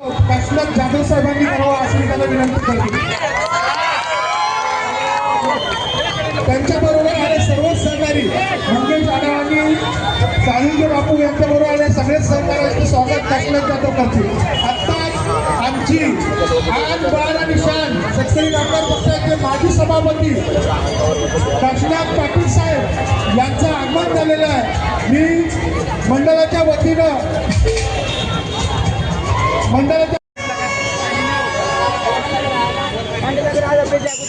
काशीनाथ जाधव साहेबांनी हो, करावा असं मी त्याला विनंती करतो त्यांच्याबरोबर आले सर्व सहकारी मंगेश आढावांनी बापू यांच्याबरोबर आले सगळेच सहकार्याचं स्वागत काशीनाथ जाधव करतील. आत्ताच आमची आन आणि शान शेतकरी कामगार पक्षाचे माजी सभापती काशीनाथ पाटील साहेब यांचं आगमन झालेलं आहे. मी मंडळाच्या वतीनं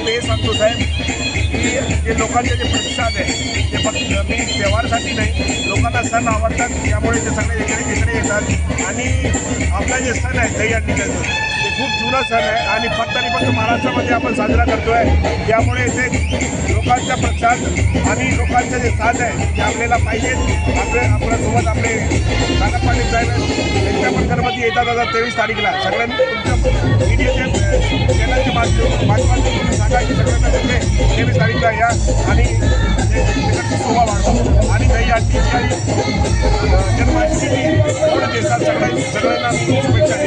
ते सांगतो साहेब की जे लोकांचे जे प्रतिसाद आहे ते फक्त मी व्यवहारासाठी नाही लोकांना सण आवडतात त्यामुळे ते सगळे इकडे इकडे येतात. आणि आपला जे सण आहे दही अंडीचं ते सण आहे आणि फक्त आणि फक्त महाराष्ट्रामध्ये आपण साजरा करतोय. त्यामुळे ते लोकांचा प्रसाद आणि लोकांचं जे साथ आहे ते आपल्याला पाहिजे. आपले आपल्यासोबत आपले नाना पाटील साहेब त्यांच्या पण गणपती येतात आता तेवीस तारीखला. सगळ्यांनी तुमच्या मीडियाच्या चॅनलच्या माध्यम माध्यमातून तुम्ही सांगा की सगळ्यांना तिथे तेवीस तारीखला या आणि शोभा वाढवा. आणि दही आणखी आणि जन्माष्टमी पूर्ण देशात सगळ्या सगळ्यांना शुभेच्छा.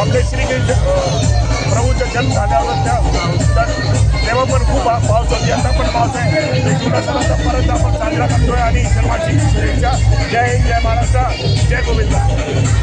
आपले श्री प्रभूचा जन्म झाल्यावर त्या तेव्हा पण खूप पाऊस होती. आता पण पाऊस आहे. एकूणच परत आपण साजरा करतोय आणि जन्माची शुभेच्छा जय हिंद जय महाराष्ट्र जय गोविंद.